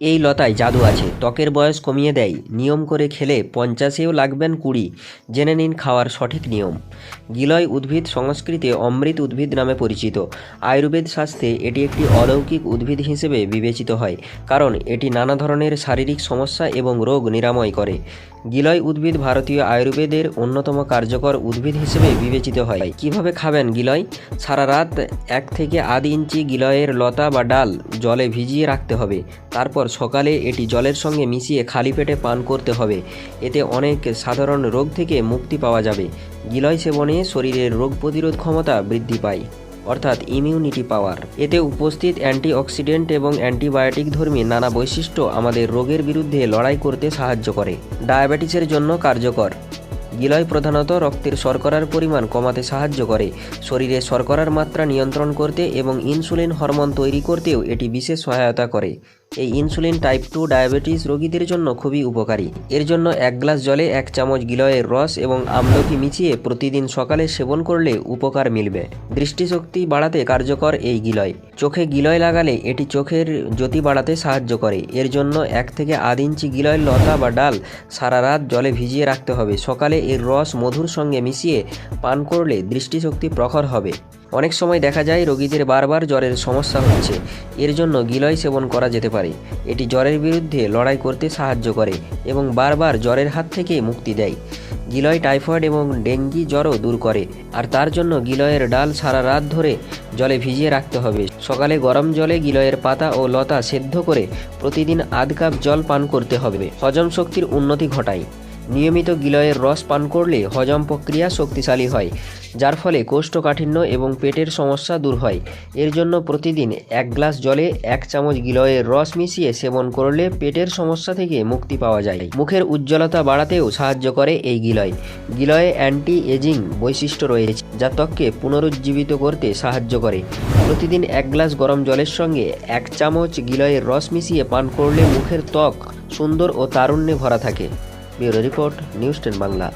এই লতায় জাদু আছে। ত্বকের বয়স কমিয়ে দেয়। নিয়ম করে খেলে পঞ্চাশেও লাগবেন কুড়ি। জেনে নিন খাওয়ার সঠিক নিয়ম। গিলয় উদ্ভিদ সংস্কৃতে অমৃত উদ্ভিদ নামে পরিচিত। আয়ুর্বেদ শাস্ত্রে এটি একটি অলৌকিক উদ্ভিদ হিসেবে বিবেচিত হয়, কারণ এটি নানা ধরনের শারীরিক সমস্যা এবং রোগ নিরাময় করে। গিলয় উদ্ভিদ ভারতীয় আয়ুর্বেদের অন্যতম কার্যকর উদ্ভিদ হিসেবে বিবেচিত হয়। কীভাবে খাবেন গিলয়? সারা রাত এক থেকে আধ ইঞ্চি গিলয়ের লতা বা ডাল জলে ভিজিয়ে রাখতে হবে। তারপর সকালে এটি জলের সঙ্গে মিশিয়ে খালি পেটে পান করতে হবে। এতে অনেক সাধারণ রোগ থেকে মুক্তি পাওয়া যাবে। গিলয় সেবনে শরীরের রোগ প্রতিরোধ ক্ষমতা বৃদ্ধি পায়। অর্থাৎ ইমিউনিটি পাওয়ার এতে উপস্থিত অ্যান্টিঅক্সিডেন্ট এবং অ্যান্টিবায়োটিক ধর্মী নানা বৈশিষ্ট্য আমাদের রোগের বিরুদ্ধে লড়াই করতে সাহায্য করে। ডায়াবেটিসের জন্য কার্যকর। গিলয় প্রধানত রক্তের শর্করার পরিমাণ কমাতে সাহায্য করে। শরীরে শর্করার মাত্রা নিয়ন্ত্রণ করতে এবং ইনসুলিন হরমোন তৈরি করতেও এটি বিশেষ সহায়তা করে। এই ইনসুলিন টাইপ টু ডায়াবেটিস রোগীদের জন্য খুবই উপকারী। এর জন্য এক গ্লাস জলে এক চামচ গিলয়ের রস এবং আমলকি মিশিয়ে প্রতিদিন সকালে সেবন করলে উপকার মিলবে। দৃষ্টিশক্তি বাড়াতে কার্যকর এই গিলয়। চোখে গিলয় লাগালে এটি চোখের জ্যোতি বাড়াতে সাহায্য করে। এর জন্য এক থেকে আধ ইঞ্চি গিলয়ের লতা বা ডাল সারা রাত জলে ভিজিয়ে রাখতে হবে। সকালে এর রস মধুর সঙ্গে মিশিয়ে পান করলে দৃষ্টিশক্তি প্রখর হবে। অনেক সময় দেখা যায় রোগীদের বারবার জ্বরের সমস্যা হচ্ছে। এর জন্য গিলয় সেবন করা যেতে পারে। এটি জ্বরের বিরুদ্ধে লড়াই করতে সাহায্য করে এবং বারবার জ্বরের হাত থেকে মুক্তি দেয়। গিলয় টাইফয়েড এবং ডেঙ্গি জ্বরও দূর করে আর তার জন্য গিলয়ের ডাল সারা রাত ধরে জলে ভিজিয়ে রাখতে হবে। সকালে গরম জলে গিলয়ের পাতা ও লতা সেদ্ধ করে প্রতিদিন আধ কাপ জল পান করতে হবে। হজম শক্তির উন্নতি ঘটায়। নিয়মিত গিলয়ের রস পান করলে হজম প্রক্রিয়া শক্তিশালী হয়, যার ফলে কোষ্ঠকাঠিন্য এবং পেটের সমস্যা দূর হয়। এর জন্য প্রতিদিন এক গ্লাস জলে এক চামচ গিলয়ের রস মিশিয়ে সেবন করলে পেটের সমস্যা থেকে মুক্তি পাওয়া যায়। মুখের উজ্জ্বলতা বাড়াতেও সাহায্য করে এই গিলয়। গিলয়ে অ্যান্টি এজিং বৈশিষ্ট্য রয়েছে, যা ত্বককে পুনরুজ্জীবিত করতে সাহায্য করে। প্রতিদিন এক গ্লাস গরম জলের সঙ্গে এক চামচ গিলয়ের রস মিশিয়ে পান করলে মুখের ত্বক সুন্দর ও তারুণ্যে ভরা থাকে। Bureau report news ten Bangla.